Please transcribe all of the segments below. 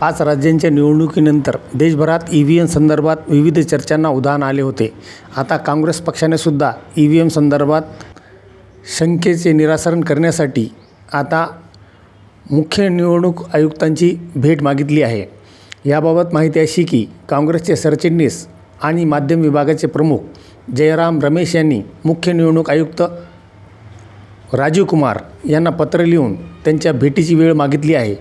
पाच राज्यांच्या निवडणुकीनंतर देशभरात ई व्ही एम संदर्भात विविध चर्चांना उधाण आले होते. आता काँग्रेस पक्षाने सुद्धा ई व्ही एम संदर्भात शंकेचे निरासरण करण्यासाठी आता मुख्य निवडणूक आयुक्तांची भेट मागितली आहे. याबाबत माहिती अशी की काँग्रेसचे सरचिटणीस आणि माध्यम विभागाचे प्रमुख जयराम रमेश यांनी मुख्य निवडणूक आयुक्त राजीव कुमार यांना पत्र लिहून त्यांच्या भेटीची वेळ मागितली आहे.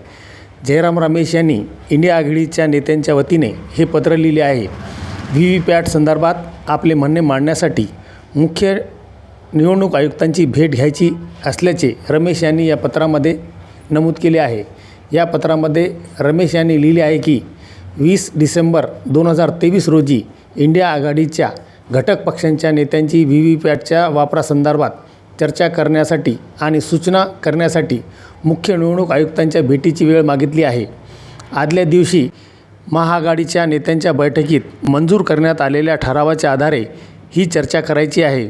जयराम रमेश यांनी इंडिया आघाडीच्या नेत्यांच्या वतीने हे पत्र लिहिले आहे. व्ही व्ही पॅट संदर्भात आपले म्हणणे मांडण्यासाठी मुख्य निवडणूक आयुक्तांची भेट घ्यायची असल्याचे रमेश यांनी या पत्रामध्ये नमूद केले आहे. या पत्रामध्ये रमेश यांनी लिहिले आहे की वीस डिसेंबर दोन हजार तेवीस रोजी इंडिया आघाडीच्या घटक पक्षांच्या नेत्यांची व्ही व्ही पॅटच्या वापरासंदर्भात चर्चा करण्यासाठी आणि सूचना करण्यासाठी मुख्य निवडणूक आयुक्तांच्या भेटीची वेळ मागितली आहे. आदल्या दिवशी महाआघाडीच्या नेत्यांच्या बैठकीत मंजूर करण्यात आलेल्या ठरावाच्या आधारे ही चर्चा करायची आहे.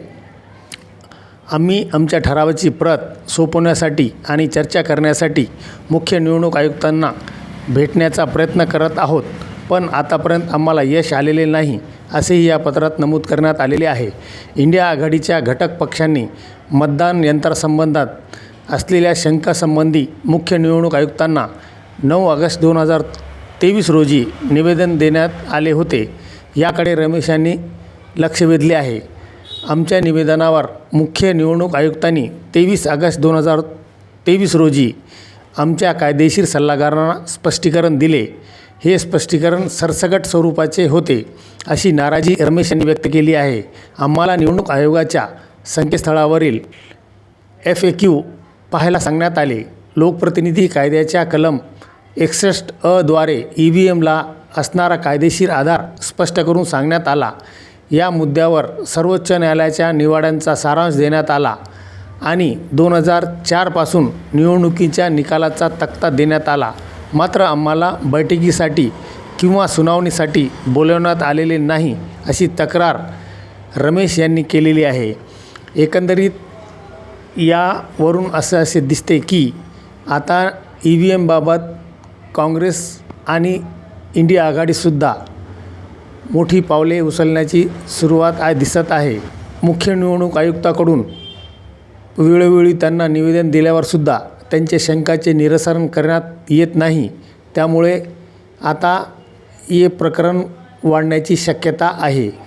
आम्ही आमच्या ठरावाची प्रत सोपवण्यासाठी आणि चर्चा करण्यासाठी मुख्य निवडणूक आयुक्तांना भेटण्याचा प्रयत्न करत आहोत पण आतापर्यंत आम्हाला यश आलेले नाही असेही या पत्रात नमूद करण्यात आलेले आहे. इंडिया आघाडीच्या घटक पक्षांनी मतदान यंत्रासंबंधात असलेल्या शंकासंबंधी मुख्य निवडणूक आयुक्तांना नऊ ऑगस्ट दोन हजार तेवीस रोजी निवेदन देण्यात आले होते. याकडे रमेश यांनी लक्ष वेधले आहे. आमच्या निवेदनावर मुख्य निवडणूक आयुक्तांनी तेवीस ऑगस्ट दोन हजार तेवीस रोजी आमच्या कायदेशीर सल्लागारांना स्पष्टीकरण दिले. हे स्पष्टीकरण सरसगट स्वरूपाचे होते अशी नाराजी रमेश यांनी व्यक्त केली आहे. आम्हाला निवडणूक आयोगाच्या संकेतस्थळावरील एफ ए क्यू पाहायला सांगण्यात आले. लोकप्रतिनिधी कायद्याच्या कलम एकसष्ट अद्वारे ई व्ही एमला असणारा कायदेशीर आधार स्पष्ट करून सांगण्यात आला. या मुद्द्यावर सर्वोच्च न्यायालयाच्या निवाड्यांचा सारांश देण्यात आला आणि दोन हजार चारपासून निवडणुकीच्या निकालाचा तक्ता देण्यात आला. मात्र आम्हाला बैठकीसाठी किंवा सुनावणीसाठी बोलवण्यात आलेले नाही अशी तक्रार रमेश यांनी केलेली आहे. एकंदरीत यावरून असं असे दिसते की आता ई व्ही एमबाबत काँग्रेस आणि इंडिया आघाडीसुद्धा मोठी पावले उचलण्याची सुरुवात आ दिसत आहे. मुख्य निवडणूक आयुक्ताकडून वेळोवेळी त्यांना निवेदन दिल्यावरसुद्धा त्यांच्या शंकाचे निरसन करण्यात येत नाही. त्यामुळे आता हे प्रकरण वाढण्याची शक्यता आहे.